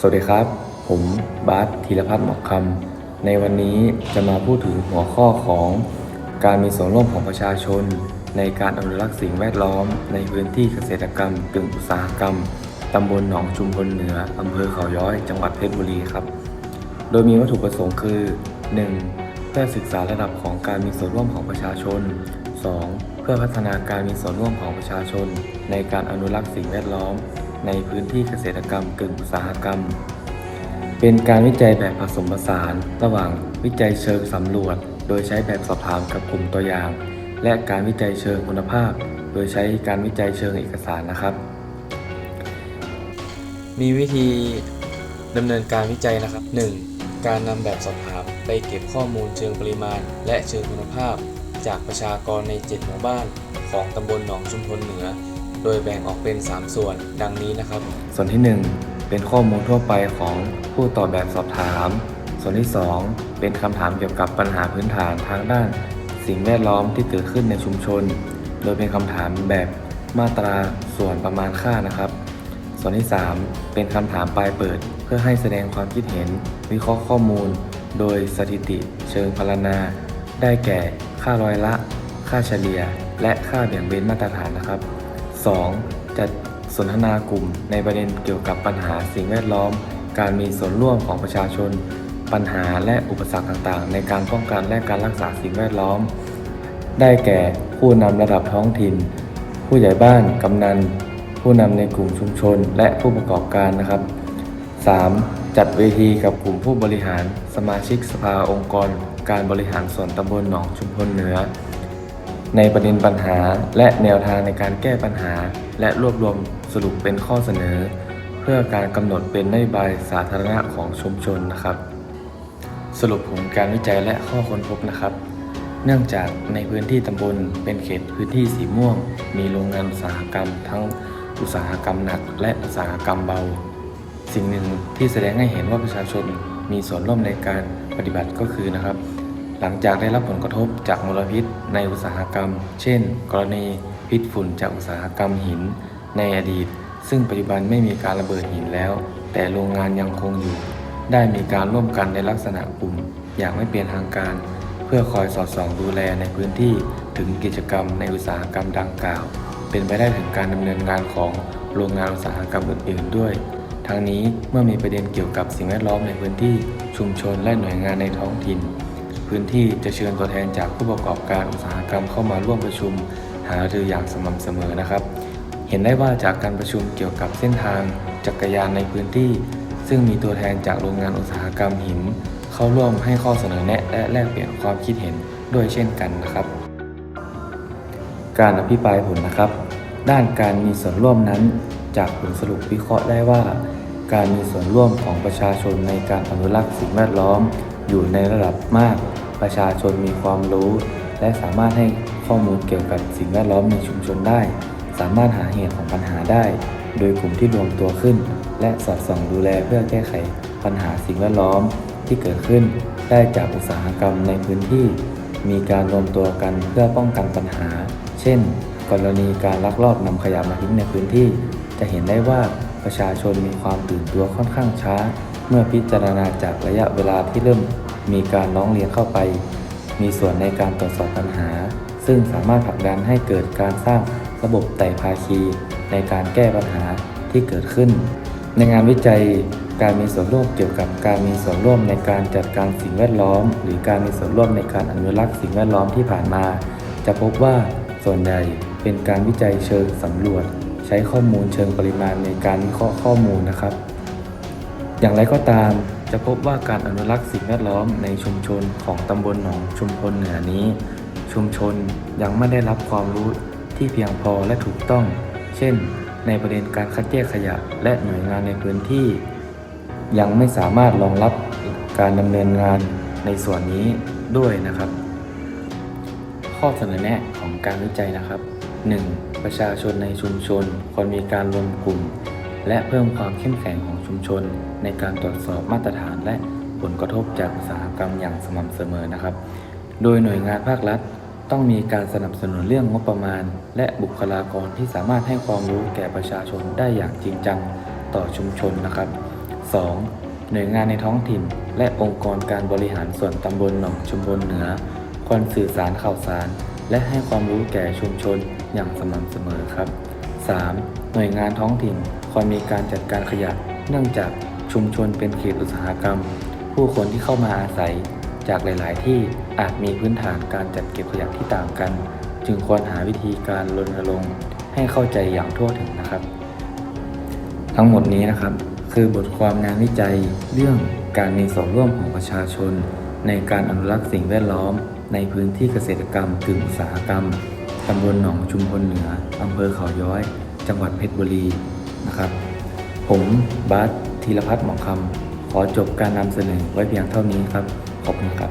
สวัสดีครับ ผมบาสธีรพัฒน์หมอกคำในวันนี้จะมาพูดถึงหัวข้อของการมีส่วนร่วมของประชาชน ในการอนุรักษ์สิ่งแวดล้อม ในพื้นที่เกษตรกรรมกึ่งอุตสาหกรรมตำบลหนองชุมพลเหนืออำเภอเขาย้อย จังหวัดเพชรบุรีครับ โดยมีวัตถุประสงค์คือ 1. เพื่อศึกษาระดับของการมีส่วนร่วมของประชาชน 2. เพื่อพัฒนาการมีส่วนร่วมของประชาชน ในการอนุรักษ์สิ่งแวดล้อม ในพื้นที่เกษตรกรรมกึ่งอุตสาหกรรม เป็นการวิจัยแบบผสมผสาน ระหว่างวิจัยเชิงสำรวจ โดยใช้แบบสอบถามกับกลุ่มตัวอย่าง และการวิจัยเชิงคุณภาพ โดยใช้การวิจัยเชิงเอกสารนะครับ มีวิธีดำเนินการวิจัยนะครับ 1. การนำแบบสอบถามไปเก็บข้อมูลเชิงปริมาณ และเชิงคุณภาพ จากประชากรใน 7 หมู่บ้าน ของตำบลหนองชุมพลเหนือ โดยแบ่งออกเป็น 3 ส่วนดังนี้นะครับ ส่วนที่ 1 เป็นข้อมูลทั่วไปของผู้ตอบแบบสอบถาม ส่วนที่ 2 เป็นคำถามเกี่ยวกับปัญหาพื้นฐานทางด้าน สิ่งแวดล้อมที่เกิดขึ้นในชุมชน โดยเป็นคำถามแบบมาตราส่วนประมาณค่านะครับ ส่วนที่ 3 เป็นคำถามปลายเปิด เพื่อให้แสดงความคิดเห็น วิเคราะห์ข้อมูล โดยสถิติ เชิงพรรณนา ได้แก่ ค่าร้อยละ ค่าเฉลี่ย และค่าเบี่ยงเบนมาตรฐานนะครับ 2. จัดสนทนากลุ่มในประเด็นเกี่ยวกับปัญหาสิ่งแวดล้อม การมีส่วนร่วมของประชาชน ปัญหาและอุปสรรคต่างๆ ในการป้องกันและการรักษาสิ่งแวดล้อม ได้แก่ผู้นำระดับท้องถิ่น ผู้ใหญ่บ้าน กำนัน ผู้นำในกลุ่มชุมชน และผู้ประกอบการนะครับ 3. จัดเวทีกับกลุ่มผู้บริหาร สมาชิกสภาองค์กร การบริหารส่วนตำบลหนองชุมพลเหนือ ในประเด็นปัญหาและแนวทางในการแก้ปัญหา และรวบรวมสรุปเป็นข้อเสนอ เพื่อการกำหนดเป็นนโยบายสาธารณะของชุมชนนะครับ สรุปผลการวิจัยและข้อค้นพบนะครับ เนื่องจากในพื้นที่ตำบลเป็นเขตพื้นที่สีม่วง มีโรงงานอุตสาหกรรม ทั้งอุตสาหกรรมหนัก และอุตสาหกรรมเบา สิ่งหนึ่งที่แสดงให้เห็นว่าประชาชนมีส่วนร่วมในการปฏิบัติก็คือนะครับ หลังจากได้รับผลกระทบจากมลพิษในอุตสาหกรรม เช่น กรณีพิษฝุ่นจากอุตสาหกรรมหิน ในอดีต ซึ่งปัจจุบันไม่มีการระเบิดหินแล้ว แต่โรงงานยังคงอยู่ ได้มีการร่วมกันในลักษณะกลุ่ม อย่างไม่เป็นทางการ เพื่อคอยสอดส่องดูแลในพื้นที่ถึงกิจกรรมในอุตสาหกรรมดังกล่าว เป็นไปได้ถึงการดำเนินงานของโรงงานอุตสาหกรรมอื่น ๆ ด้วยทั้งนี้เมื่อมีประเด็นเกี่ยวกับสิ่งแวดล้อมในพื้นที่ชุมชนและหน่วยงานในท้องถิ่น พื้นที่จะเชิญตัวแทนจากผู้ประกอบการอุตสาหกรรมเข้ามาร่วมประชุมหารืออย่างสม่ำเสมอนะครับ เห็นได้ว่าจากการประชุมเกี่ยวกับเส้นทางจักรยานในพื้นที่ ซึ่งมีตัวแทนจากโรงงานอุตสาหกรรมหิน เข้าร่วมให้ข้อเสนอแนะและแลกเปลี่ยนความคิดเห็นด้วยเช่นกันนะครับ การอภิปรายผลนะครับ ด้านการมีส่วนร่วมนั้น จากผลสรุปวิเคราะห์ได้ว่า การมีส่วนร่วมของประชาชนในการอนุรักษ์สิ่งแวดล้อม อยู่ในระดับมาก ประชาชนมีความรู้ และสามารถให้ข้อมูลเกี่ยวกับสิ่งแวดล้อมในชุมชนได้ สามารถหาเหตุของปัญหาได้ โดยกลุ่มที่รวมตัวขึ้น และสอดส่องดูแลเพื่อแก้ไขปัญหาสิ่งแวดล้อมที่เกิดขึ้น ได้จากอุตสาหกรรมในพื้นที่ มีการรวมตัวกันเพื่อป้องกันปัญหา เช่น กรณีการลักลอบนำขยะมาทิ้งในพื้นที่ จะเห็นได้ว่า ประชาชนมีความตื่นตัวค่อนข้างช้า เมื่อพิจารณาจากระยะเวลาที่เริ่มมีการร้องเรียนเข้าไป มีส่วนในการตรวจสอบปัญหา ซึ่งสามารถผลักดันให้เกิดการสร้างระบบไต่ภาคีในการแก้ปัญหาที่เกิดขึ้น ในงานวิจัยการมีส่วนร่วมเกี่ยวกับการมีส่วนร่วมในการจัดการสิ่งแวดล้อม หรือการมีส่วนร่วมในการอนุรักษ์สิ่งแวดล้อมที่ผ่านมา จะพบว่าส่วนใหญ่เป็นการวิจัยเชิงสำรวจ ใช้ข้อมูลเชิงปริมาณในการวิเคราะห์ข้อมูลนะครับ อย่างไรก็ตามจะพบว่าการอนุรักษ์สิ่งแวดล้อมในชุมชนของตำบลหนองชุมพลเหนือนี้ ชุมชนยังไม่ได้รับความรู้ที่เพียงพอและถูกต้อง เช่น ในประเด็นการคัดแยกขยะและหน่วยงานในพื้นที่ ยังไม่สามารถรองรับการดำเนินงานในส่วนนี้ด้วยนะครับ ข้อเสนอแนะของการวิจัยนะครับ 1. ประชาชนในชุมชนควรมีการรวมกลุ่ม และเพิ่มความเข้มแข็งของชุมชน ในการตรวจสอบมาตรฐานและผลกระทบจากอุตสาหกรรมอย่างสม่ำเสมอนะครับ โดยหน่วยงานภาครัฐ ต้องมีการสนับสนุนเรื่องงบประมาณ และบุคลากรที่สามารถให้ความรู้แก่ประชาชนได้อย่างจริงจังต่อชุมชนนะครับ 2. หน่วยงานในท้องถิ่น และองค์กรการบริหารส่วนตำบลหนองชุมพลเหนือควรสื่อสารข่าวสาร และให้ความรู้แก่ชุมชนอย่างสม่ำเสมอครับ 3. หน่วยงานท้องถิ่นควรมีการจัดการขยะ เนื่องจากชุมชนเป็นเขตอุตสาหกรรม ผู้คนที่เข้ามาอาศัย จากหลาย ๆ ที่อาจมีพื้นฐานการจัดเก็บขยะที่ต่างกัน จึงควรหาวิธีการรณรงค์ให้เข้าใจอย่างทั่วถึงนะครับ ทั้งหมดนี้นะครับ คือบทความงานวิจัย เรื่องการมีส่วนร่วมของประชาชน ในการอนุรักษ์สิ่งแวดล้อม ในพื้นที่เกษตรกรรมกึ่งอุตสาหกรรมตำบลหนองชุมพลเหนืออำเภอเขาย้อย จังหวัดเพชรบุรีนะครับ ผมบาสธีรพัฒน์หมองคำขอจบการนำเสนอไว้เพียงเท่านี้ครับ ขอบคุณครับ